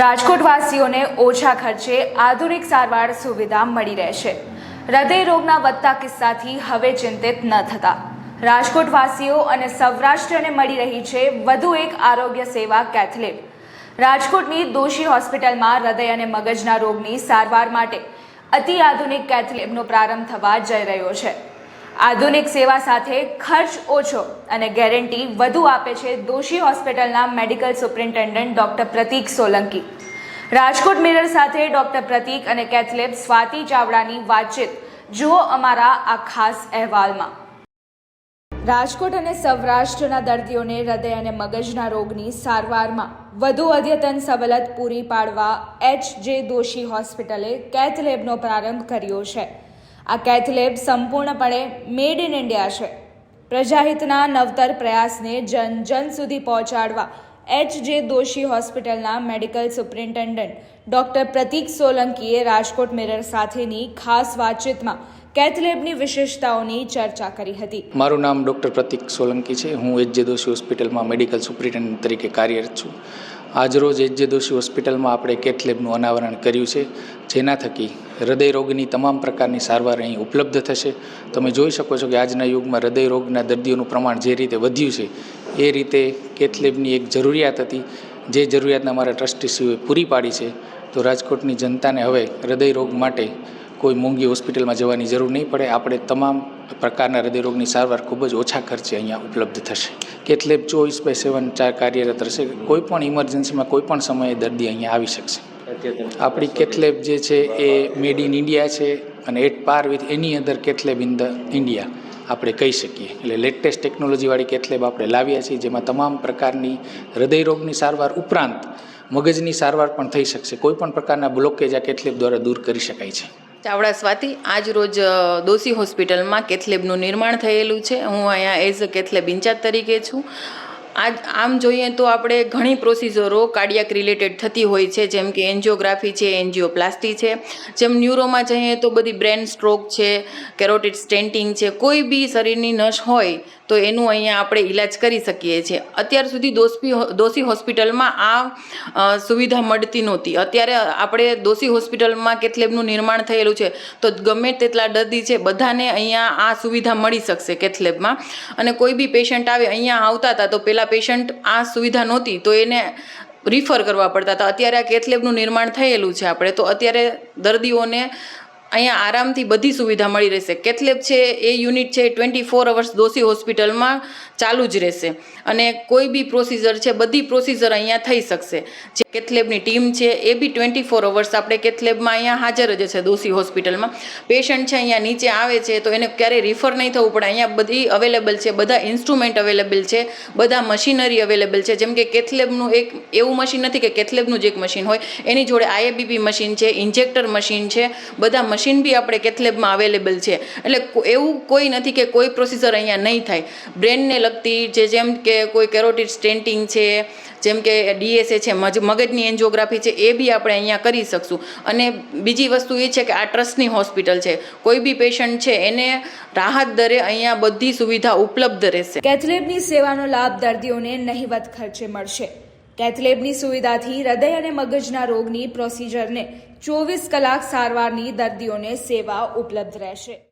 રાજકોટવાસીઓને ઓછા ખર્ચે આધુનિક સારવાર સુવિધા મળી રહેશે. હૃદય રોગના વધતા કિસ્સાથી હવે ચિંતિત ન થતા. રાજકોટવાસીઓ અને સૌરાષ્ટ્રને મળી રહી છે વધુ એક આરોગ્ય સેવા કેથલેબ રાજકોટની દોશી હોસ્પિટલમાં હૃદય અને મગજના રોગની સારવાર માટે અતિ આધુનિક કેથલેબનો પ્રારંભ થવા જઈ રહ્યો છે. આધુનિક સેવા સાથે ખર્ચ ઓછો અને ગેરંટી વધુ આપે છે દોશી હોસ્પિટલના medical superintendent doctor Pratik Solanki. Rajkot mirror સાથે ડોક્ટર પ્રતીક અને કેથલેબ સ્વાતિ ચાવડાની વાતચીત. જુઓ અમારા આ ખાસ અહેવાલમાં. રાજકોટ અને સૌરાષ્ટ્રના દર્દીઓને હૃદય અને મગજના રોગની સારવારમાં વધુ અદ્યતન સવલત પૂરી પાડવા એચ જે દોશી હોસ્પિટલે કેથલેબનો પ્રારંભ કર્યો છે. આ કેથલેબ સંપૂર્ણપણે મેડ ઇન ઇન્ડિયા છે. પ્રજાહિતના નવતર પ્રયાસને જન જન સુધી પહોંચાડવા એચ જે દોશી હોસ્પિટલના મેડિકલ સુપ્રિન્ટેન્ડન્ટ ડોક્ટર પ્રતીક સોલંકીએ રાજકોટ મિરર સાથેની ખાસ વાતચીતમાં કેથલેબની વિશેષતાઓની ચર્ચા કરી હતી. મારું નામ ડૉક્ટર પ્રતિક સોલંકી છે. હું એચ જે દોશી હોસ્પિટલમાં મેડિકલ સુપ્રિન્ટેન્ડન્ટ તરીકે કાર્યરત છું. આજરોજ એચ જે દોશી હોસ્પિટલમાં આપણે કેથ લેબનું અનાવરણ કર્યું છે. જેના થકી હૃદયરોગની તમામ પ્રકારની સારવાર અહીં ઉપલબ્ધ થશે. તમે જોઈ શકો છો કે આજના યુગમાં હૃદય રોગના દર્દીઓનું પ્રમાણ જે રીતે વધ્યું છે, એ રીતે કેથ લેબની એક જરૂરિયાત હતી. જે જરૂરિયાતને અમારા ટ્રસ્ટીશ્રીઓએ પૂરી પાડી છે. તો રાજકોટની જનતાને હવે હૃદયરોગ માટે કોઈ મોંઘી હોસ્પિટલમાં જવાની જરૂર નહીં પડે. આપણે તમામ પ્રકારના હૃદયરોગની સારવાર ખૂબ જ ઓછા ખર્ચે અહીંયા ઉપલબ્ધ થશે. કેટલેબ ચોવીસ બાય સેવન ચાર કાર્યરત રહેશે. કોઈ પણ ઇમરજન્સીમાં કોઈ પણ સમયે દર્દી અહીંયા આવી શકશે. આપણી કેટલેબ જે છે એ મેડ ઇન ઇન્ડિયા છે અને at par with any other cath lab in the India આપણે કહી શકીએ. એટલે લેટેસ્ટ ટેકનોલોજીવાળી કેટલેબ આપણે લાવ્યા છીએ, જેમાં તમામ પ્રકારની હૃદયરોગની સારવાર ઉપરાંત મગજની સારવાર પણ થઈ શકશે. કોઈ પણ પ્રકારના બ્લોકેજ આ કેટલેબ દ્વારા દૂર કરી શકાય છે. ચાવડા સ્વાતિ આજ રોજ દોશી હોસ્પિટલમાં કેથલેબનું નિર્માણ થયેલું છે. હું અહીંયા એઝ અ કેથલેબ ઇન્ચાર્જ તરીકે છું. આજ, આમ જોઈએ તો આપણે ઘણી પ્રોસિજરો કાર્ડિયાક રિલેટેડ થતી હોય છે, જેમ કે એન્જિયોગ્રાફી છે, એન્જિયોપ્લાસ્ટી છે. જેમ ન્યુરોમાં જઈએ તો બધી બ્રેન સ્ટ્રોક છે, કેરોટિડ સ્ટેન્ટિંગ છે, કોઈ બી શરીરની નસ હોય તો એનું અહીંયા આપણે ઈલાજ કરી શકીએ છીએ. અત્યાર સુધી દોસ્પી દોશી હોસ્પિટલમાં આ સુવિધા મળતી નહોતી. અત્યારે આપણે દોશી હોસ્પિટલમાં કેથલેબનું નિર્માણ થયેલું છે, તો ગમે તેટલા દર્દી છે, બધાને અહીંયા આ સુવિધા મળી શકશે કેથલેબમાં. અને કોઈ બી પેશન્ટ આવે, અહીંયા આવતા હતા, તો પહેલાં પેશન્ટ આ સુવિધા નહોતી, તો એને રિફર કરવા પડતા હતા. અત્યારે આ કેથલેબનું નિર્માણ થયેલું છે આપણે, તો અત્યારે દર્દીઓને અહીંયા આરામથી બધી સુવિધા મળી રહેશે. કેથલેબ છે એ યુનિટ છે ટ્વેન્ટી ફોર અવર્સ દોશી હોસ્પિટલમાં ચાલુ જ રહેશે. અને કોઈ બી પ્રોસીજર છે, બધી પ્રોસીજર અહીંયા થઈ શકશે. જે કેથલેબની ટીમ છે એ બી ટ્વેન્ટી ફોર અવર્સ આપણે કેથલેબમાં અહીંયા હાજર જ છે દોશી હોસ્પિટલમાં. પેશન્ટ છે અહીંયા નીચે આવે છે તો એને ક્યારેય રિફર નહીં થવું પડે. અહીંયા બધી અવેલેબલ છે, બધા ઇન્સ્ટ્રુમેન્ટ અવેલેબલ છે, બધા મશીનરી અવેલેબલ છે. જેમ કે કેથલેબનું એક એવું મશીન નથી કે કેથલેબનું જ એક મશીન હોય. એની જોડે આઈએબીપી મશીન છે ઇન્જેક્ટર મશીન છે, બધા મશીન બી આપણે કેથલેબમાં અવેલેબલ છે. એટલે એવું કોઈ નથી કે કોઈ પ્રોસિજર અહીંયા નહીં થાય. બ્રેનને લગતી જે જેમ કે કોઈ કેરોટિડ સ્ટેન્ટિંગ છે, જેમ કે ડીએસએ છે મગજની એન્જિયોગ્રાફી છે, એ બી આપણે અહીંયા કરી શકશું. અને બીજી વસ્તુ એ છે કે આ ટ્રસ્ટની હોસ્પિટલ છે. કોઈ બી પેશન્ટ છે, એને રાહત દરે અહીંયા બધી સુવિધા ઉપલબ્ધ રહેશે. કેથલેબની સેવાનો લાભ દર્દીઓને નહિવત ખર્ચે મળશે. કેથલેબની સુવિધાથી હૃદય અને મગજના રોગની પ્રોસિજરને ચોવીસ કલાક સારવારની દર્દીઓને સેવા ઉપલબ્ધ રહેશે.